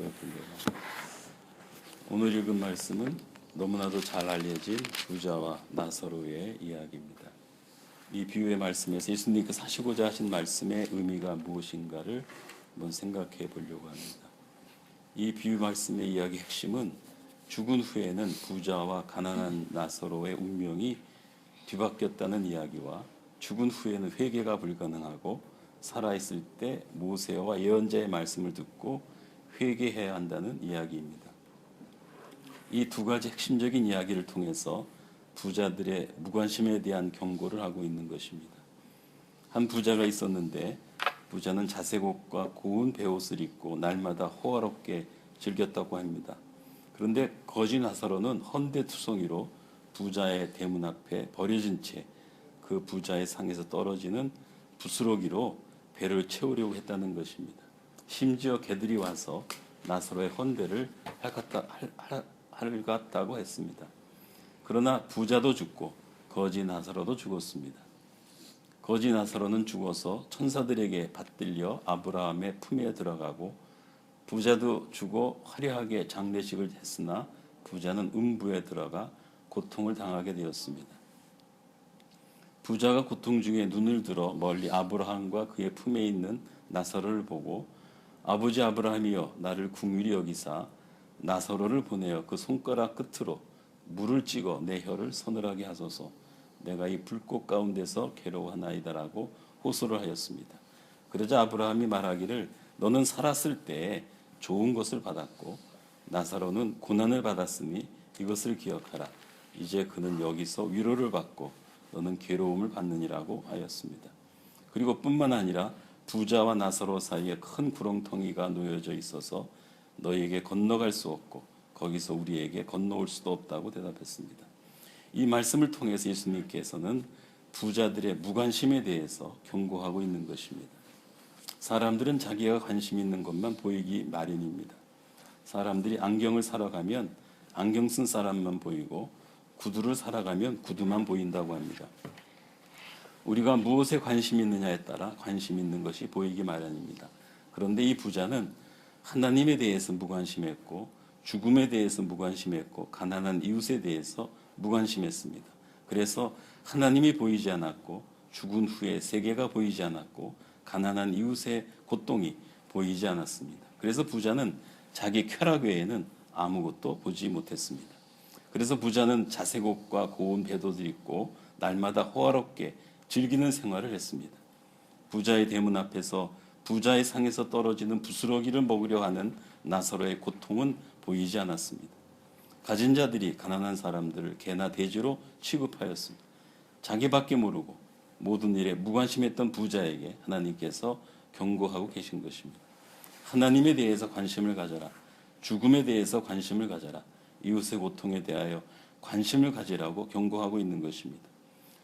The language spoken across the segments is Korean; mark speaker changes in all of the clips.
Speaker 1: 기도해 보려고 오늘 읽은 말씀은 너무나도 잘 알려진 부자와 나사로의 이야기입니다. 이 비유의 말씀에서 예수님께서 하시고자 하신 말씀의 의미가 무엇인가를 한번 생각해 보려고 합니다. 이 비유 말씀의 이야기 핵심은 죽은 후에는 부자와 가난한 나사로의 운명이 뒤바뀌었다는 이야기와 죽은 후에는 회개가 불가능하고 살아있을 때 모세와 예언자의 말씀을 듣고 회개해야 한다는 이야기입니다. 이 두 가지 핵심적인 이야기를 통해서 부자들의 무관심에 대한 경고를 하고 있는 것입니다. 한 부자가 있었는데 부자는 자색 옷과 고운 베옷을 입고 날마다 호화롭게 즐겼다고 합니다. 그런데 거지 나사로는 헌데투성이로 부자의 대문 앞에 버려진 채 그 부자의 상에서 떨어지는 부스러기로 배를 채우려고 했다는 것입니다. 심지어 개들이 와서 나사로의 헌대를 핥았다, 핥- 핥았다고 했습니다. 그러나 부자도 죽고 거지 나사로도 죽었습니다. 거지 나사로는 죽어서 천사들에게 받들려 아브라함의 품에 들어가고 부자도 죽어 화려하게 장례식을 했으나 부자는 음부에 들어가 고통을 당하게 되었습니다. 부자가 고통 중에 눈을 들어 멀리 아브라함과 그의 품에 있는 나사로를 보고 아버지 아브라함이여 나를 궁휼히 여기사 나사로를 보내어 그 손가락 끝으로 물을 찍어 내 혀를 서늘하게 하소서 내가 이 불꽃 가운데서 괴로워하나이다라고 호소를 하였습니다. 그러자 아브라함이 말하기를 너는 살았을 때 좋은 것을 받았고 나사로는 고난을 받았으니 이것을 기억하라. 이제 그는 여기서 위로를 받고 너는 괴로움을 받느니라고 하였습니다. 그리고 뿐만 아니라 부자와 나사로 사이에 큰 구렁텅이가 놓여져 있어서 너에게 건너갈 수 없고 거기서 우리에게 건너올 수도 없다고 대답했습니다. 이 말씀을 통해서 예수님께서는 부자들의 무관심에 대해서 경고하고 있는 것입니다. 사람들은 자기가 관심 있는 것만 보이기 마련입니다. 사람들이 안경을 사러 가면 안경 쓴 사람만 보이고 구두를 사러 가면 구두만 보인다고 합니다. 우리가 무엇에 관심 있느냐에 따라 관심 있는 것이 보이기 마련입니다. 그런데 이 부자는 하나님에 대해서 무관심했고 죽음에 대해서 무관심했고 가난한 이웃에 대해서 무관심했습니다. 그래서 하나님이 보이지 않았고 죽은 후에 세계가 보이지 않았고 가난한 이웃의 고통이 보이지 않았습니다. 그래서 부자는 자기 쾌락 외에는 아무것도 보지 못했습니다. 그래서 부자는 자색 옷과 고운 배도를 입고 날마다 호화롭게 즐기는 생활을 했습니다. 부자의 대문 앞에서 부자의 상에서 떨어지는 부스러기를 먹으려 하는 나사로의 고통은 보이지 않았습니다. 가진 자들이 가난한 사람들을 개나 돼지로 취급하였습니다. 자기밖에 모르고 모든 일에 무관심했던 부자에게 하나님께서 경고하고 계신 것입니다. 하나님에 대해서 관심을 가져라. 죽음에 대해서 관심을 가져라. 이웃의 고통에 대하여 관심을 가지라고 경고하고 있는 것입니다.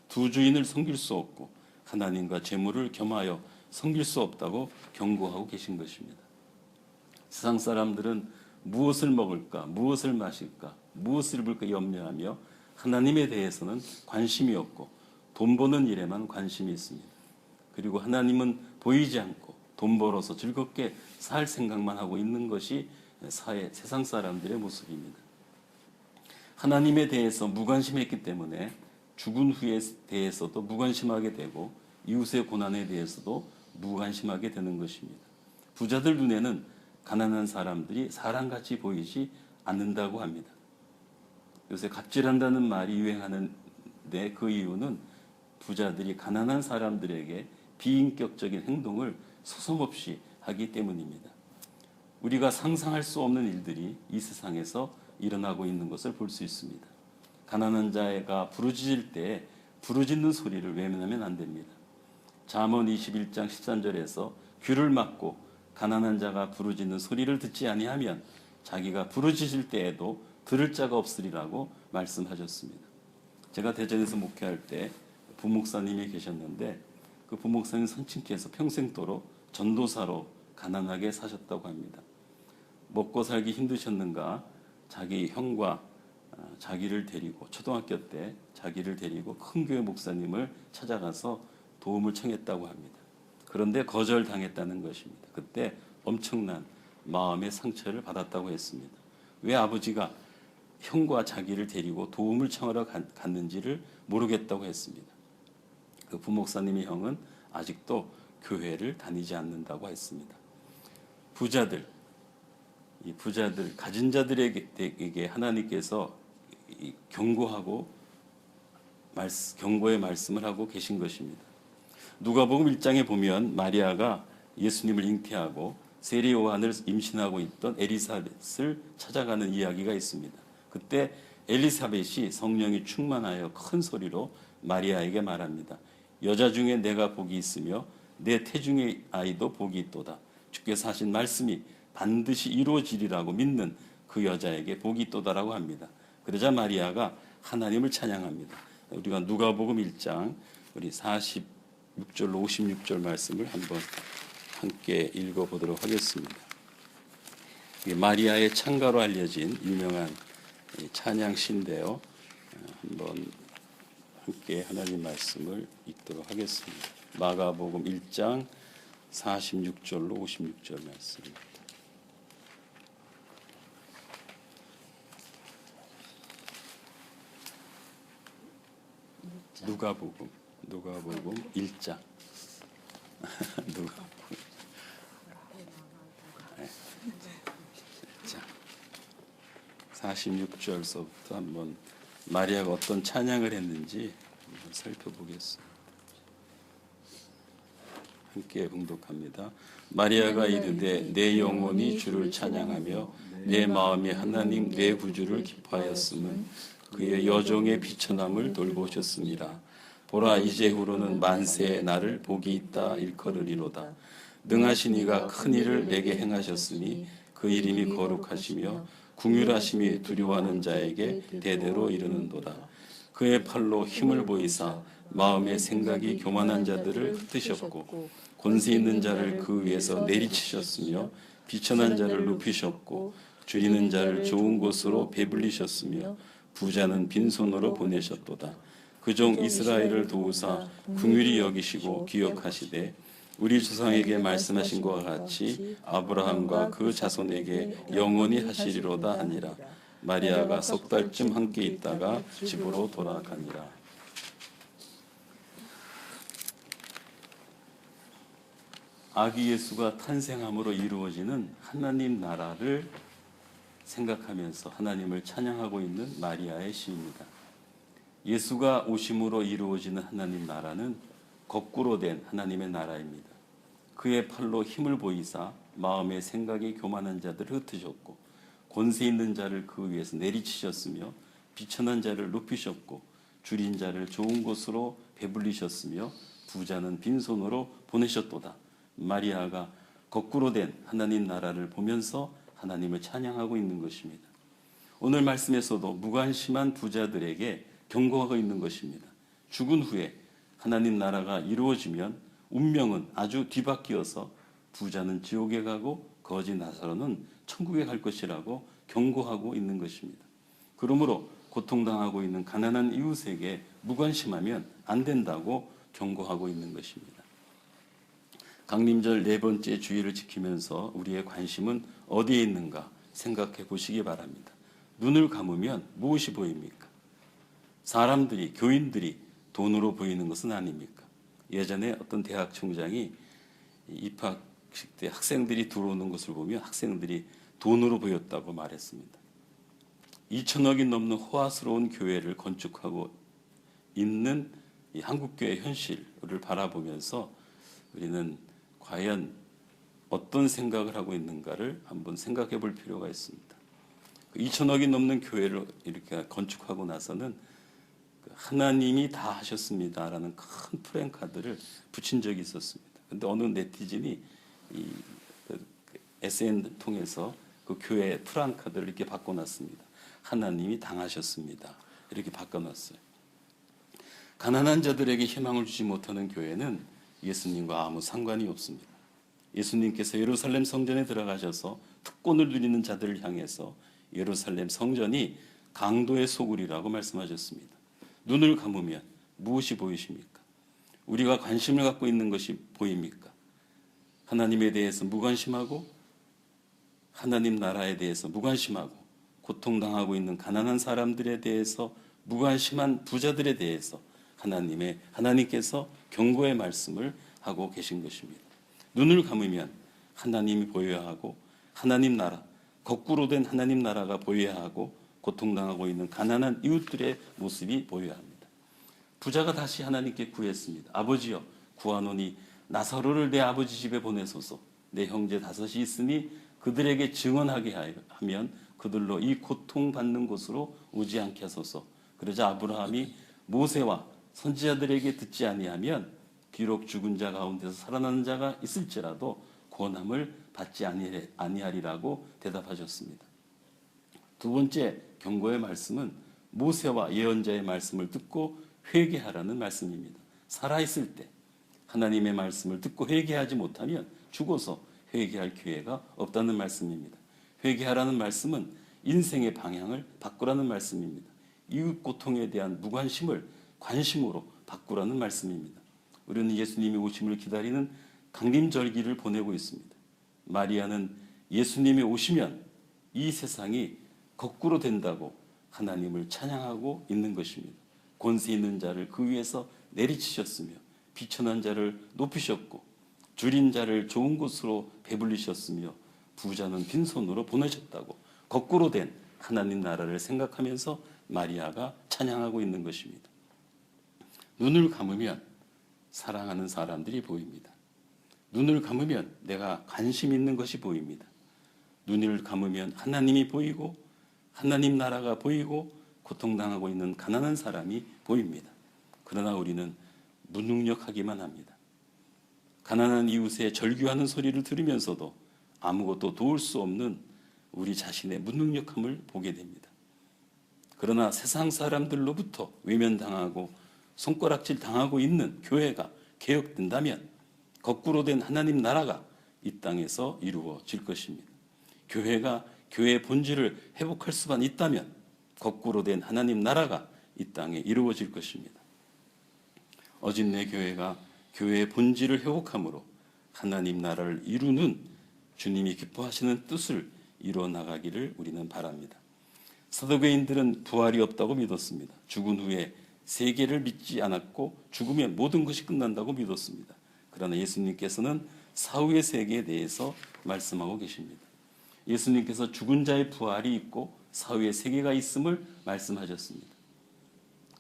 Speaker 1: 두 주인을 섬길 수 없고 하나님과 재물을 겸하여 섬길 수 없다고 경고하고 계신 것입니다. 세상 사람들은 무엇을 먹을까, 무엇을 마실까, 무엇을 입을까 염려하며 하나님에 대해서는 관심이 없고 돈 버는 일에만 관심이 있습니다. 그리고 하나님은 보이지 않고 돈 벌어서 즐겁게 살 생각만 하고 있는 것이 사회, 세상 사람들의 모습입니다. 하나님에 대해서 무관심했기 때문에 죽은 후에 대해서도 무관심하게 되고 이웃의 고난에 대해서도 무관심하게 되는 것입니다. 부자들 눈에는 가난한 사람들이 사람같이 보이지 않는다고 합니다. 요새 갑질한다는 말이 유행하는데 그 이유는 부자들이 가난한 사람들에게 비인격적인 행동을 소송없이 하기 때문입니다. 우리가 상상할 수 없는 일들이 이 세상에서 일어나고 있는 것을 볼 수 있습니다. 가난한 자가 부르짖을 때 부르짖는 소리를 외면하면 안 됩니다. 잠언 21장 13절에서 귀를 막고 가난한 자가 부르짖는 소리를 듣지 아니하면 자기가 부르짖을 때에도 들을 자가 없으리라고 말씀하셨습니다. 제가 대전에서 목회할 때 부목사님이 계셨는데 그 부목사님 선친께서 평생도록 전도사로 가난하게 사셨다고 합니다. 먹고 살기 힘드셨는가 자기 형과 아, 자기를 데리고 초등학교 때 자기를 데리고 큰 교회 목사님을 찾아가서 도움을 청했다고 합니다. 그런데 거절당했다는 것입니다. 그때 엄청난 마음의 상처를 받았다고 했습니다. 왜 아버지가 형과 자기를 데리고 도움을 청하러 간- 갔는지를 모르겠다고 했습니다. 그 부목사님의 형은 아직도 교회를 다니지 않는다고 했습니다. 부자들, 이 부자들, 가진 자들에게 하나님께서 이 경고하고 경고의 말씀을 하고 계신 것입니다. 누가복음 1장에 보면 마리아가 예수님을 잉태하고 세례 요한을 임신하고 있던 엘리사벳을 찾아가는 이야기가 있습니다. 그때 엘리사벳이 성령이 충만하여 큰 소리로 마리아에게 말합니다. 여자 중에 내가 복이 있으며 내 태중의 아이도 복이 있도다. 주께서 하신 말씀이 반드시 이루어지리라고 믿는 그 여자에게 복이 있도다라고 합니다. 그러자 마리아가 하나님을 찬양합니다. 우리가 누가복음 1장 우리 46절로 56절 말씀을 한번 함께 읽어 보도록 하겠습니다. 이게 마리아의 창가로 알려진 유명한 이 찬양시인데요. 어, 한번 함께 하나님 말씀을 읽도록 하겠습니다. 마가복음 1장 46절로 56절 말씀입니다. 누가복음 누가복음 1장 누가복음 네. 자 46절서부터 한번 마리아가 어떤 찬양을 했는지 한번 살펴보겠습니다. 함께 봉독합니다. 마리아가 이르되 내 영혼이 주를 찬양하며 내 마음이 하나님 내 구주를 기뻐하였음은 그의 여종의 비천함을 돌보셨습니다. 보라 이제후로는 만세에 나를 복이 있다 일컬으리로다. 능하신 이가 큰 일을 내게 행하셨으니 그 이름이 거룩하시며 궁휼하심이 두려워하는 자에게 대대로 이르는도다. 그의 팔로 힘을 보이사 마음의 생각이 교만한 자들을 흩으셨고 권세 있는 자를 그 위에서 내리치셨으며 비천한 자를 높이셨고 줄이는 자를 좋은 곳으로 배불리셨으며 부자는 빈손으로 보내셨도다. 그 종 이스라엘을 도우사 궁휼히 여기시고 기억하시되 우리 조상에게 말씀하신 것과 같이 아브라함과 그 자손에게 영원히 하시리로다 하니라. 마리아가 석 달쯤 함께 있다가 집으로 돌아가니라. 아기 예수가 탄생함으로 이루어지는 하나님 나라를 생각하면서 하나님을 찬양하고 있는 마리아의 시입니다. 예수가 오심으로 이루어지는 하나님 나라는 거꾸로 된 하나님의 나라입니다. 그의 팔로 힘을 보이사 마음의 생각이 교만한 자들을 흩으셨고 권세 있는 자를 그 위에서 내리치셨으며 비천한 자를 높이셨고 줄인 자를 좋은 곳으로 배불리셨으며 부자는 빈손으로 보내셨도다. 마리아가 거꾸로 된 하나님 나라를 보면서 하나님을 찬양하고 있는 것입니다. 오늘 말씀에서도 무관심한 부자들에게 경고하고 있는 것입니다. 죽은 후에 하나님 나라가 이루어지면 운명은 아주 뒤바뀌어서 부자는 지옥에 가고 거지 나사로는 천국에 갈 것이라고 경고하고 있는 것입니다. 그러므로 고통당하고 있는 가난한 이웃에게 무관심하면 안 된다고 경고하고 있는 것입니다. 강림절 네 번째 주의를 지키면서 우리의 관심은 어디에 있는가 생각해 보시기 바랍니다. 눈을 감으면 무엇이 보입니까? 사람들이, 교인들이 돈으로 보이는 것은 아닙니까? 예전에 어떤 대학 총장이 입학식 때 학생들이 들어오는 것을 보면 학생들이 돈으로 보였다고 말했습니다. 2천억이 넘는 호화스러운 교회를 건축하고 있는 이 한국교회 현실을 바라보면서 우리는 과연 어떤 생각을 하고 있는가를 한번 생각해 볼 필요가 있습니다. 2천억이 넘는 교회를 이렇게 건축하고 나서는 그 하나님이 다 하셨습니다라는 큰 프랭카드를 붙인 적이 있었습니다. 근데 어느 네티즌이 이 SN 통해서 그 교회 프랑카드를 이렇게 바꿔놨습니다. 하나님이 당하셨습니다. 이렇게 바꿔놨어요. 가난한 자들에게 희망을 주지 못하는 교회는 예수님과 아무 상관이 없습니다. 예수님께서 예루살렘 성전에 들어가셔서 특권을 누리는 자들을 향해서 예루살렘 성전이 강도의 소굴이라고 말씀하셨습니다. 눈을 감으면 무엇이 보이십니까? 우리가 관심을 갖고 있는 것이 보입니까? 하나님에 대해서 무관심하고 하나님 나라에 대해서 무관심하고 고통당하고 있는 가난한 사람들에 대해서 무관심한 부자들에 대해서 하나님의 하나님께서 경고의 말씀을 하고 계신 것입니다. 눈을 감으면 하나님이 보여야 하고 하나님 나라 거꾸로 된 하나님 나라가 보여야 하고 고통당하고 있는 가난한 이웃들의 모습이 보여야 합니다. 부자가 다시 하나님께 구했습니다. 아버지여 구하노니 나사로를 내 아버지 집에 보내소서. 내 형제 다섯이 있으니 그들에게 증언하게 하면 그들로 이 고통 받는 곳으로 오지 않게 하소서. 그러자 아브라함이 모세와 선지자들에게 듣지 아니하면 비록 죽은 자 가운데서 살아나는 자가 있을지라도 권함을 받지 아니하리라고 대답하셨습니다. 두 번째 경고의 말씀은 모세와 예언자의 말씀을 듣고 회개하라는 말씀입니다. 살아있을 때 하나님의 말씀을 듣고 회개하지 못하면 죽어서 회개할 기회가 없다는 말씀입니다. 회개하라는 말씀은 인생의 방향을 바꾸라는 말씀입니다. 이웃 고통에 대한 무관심을 관심으로 바꾸라는 말씀입니다. 우리는 예수님이 오심을 기다리는 강림절기를 보내고 있습니다. 마리아는 예수님이 오시면 이 세상이 거꾸로 된다고 하나님을 찬양하고 있는 것입니다. 권세 있는 자를 그 위에서 내리치셨으며 비천한 자를 높이셨고 줄인 자를 좋은 곳으로 배불리셨으며 부자는 빈손으로 보내셨다고 거꾸로 된 하나님 나라를 생각하면서 마리아가 찬양하고 있는 것입니다. 눈을 감으면 사랑하는 사람들이 보입니다. 눈을 감으면 내가 관심 있는 것이 보입니다. 눈을 감으면 하나님이 보이고 하나님 나라가 보이고 고통당하고 있는 가난한 사람이 보입니다. 그러나 우리는 무능력하기만 합니다. 가난한 이웃의 절규하는 소리를 들으면서도 아무것도 도울 수 없는 우리 자신의 무능력함을 보게 됩니다. 그러나 세상 사람들로부터 외면당하고 손가락질 당하고 있는 교회가 개혁된다면 거꾸로 된 하나님 나라가 이 땅에서 이루어질 것입니다. 교회가 교회의 본질을 회복할 수만 있다면 거꾸로 된 하나님 나라가 이 땅에 이루어질 것입니다. 어진내 교회가 교회의 본질을 회복함으로 하나님 나라를 이루는 주님이 기뻐하시는 뜻을 이루어 나가기를 우리는 바랍니다. 사도교인들은 부활이 없다고 믿었습니다. 죽은 후에 세계를 믿지 않았고 죽으면 모든 것이 끝난다고 믿었습니다. 그러나 예수님께서는 사후의 세계에 대해서 말씀하고 계십니다. 예수님께서 죽은 자의 부활이 있고 사후의 세계가 있음을 말씀하셨습니다.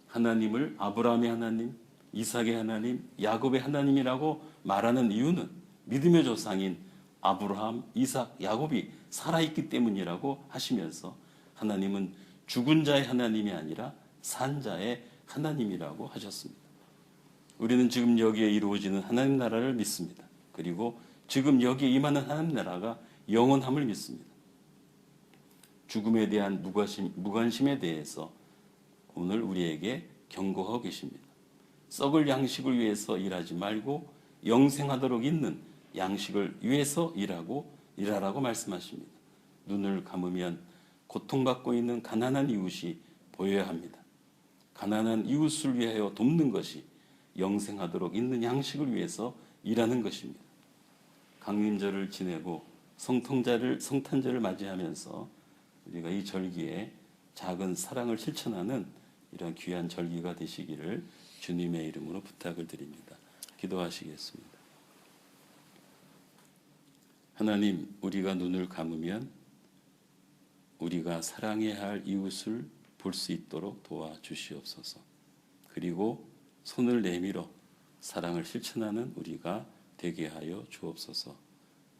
Speaker 1: 하나님을 아브라함의 하나님, 이삭의 하나님, 야곱의 하나님이라고 말하는 이유는 믿음의 조상인 아브라함, 이삭, 야곱이 살아있기 때문이라고 하시면서 하나님은 죽은 자의 하나님이 아니라 산 자의 하나님이라고 하셨습니다. 우리는 지금 여기에 이루어지는 하나님 나라를 믿습니다. 그리고 지금 여기에 임하는 하나님 나라가 영원함을 믿습니다. 죽음에 대한 무관심, 무관심에 대해서 오늘 우리에게 경고하고 계십니다. 썩을 양식을 위해서 일하지 말고 영생하도록 있는 양식을 위해서 일하고 일하라고 말씀하십니다. 눈을 감으면 고통받고 있는 가난한 이웃이 보여야 합니다. 가난한 이웃을 위하여 돕는 것이 영생하도록 있는 양식을 위해서 일하는 것입니다. 강림절을 지내고 성통자를 성탄절을 맞이하면서 우리가 이 절기에 작은 사랑을 실천하는 이런 귀한 절기가 되시기를 주님의 이름으로 부탁을 드립니다. 기도하시겠습니다. 하나님, 우리가 눈을 감으면 우리가 사랑해야 할 이웃을 볼 수 있도록 도와주시옵소서. 그리고 손을 내밀어 사랑을 실천하는 우리가 되게 하여 주옵소서.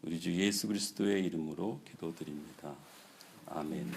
Speaker 1: 우리 주 예수 그리스도의 이름으로 기도드립니다. 아멘.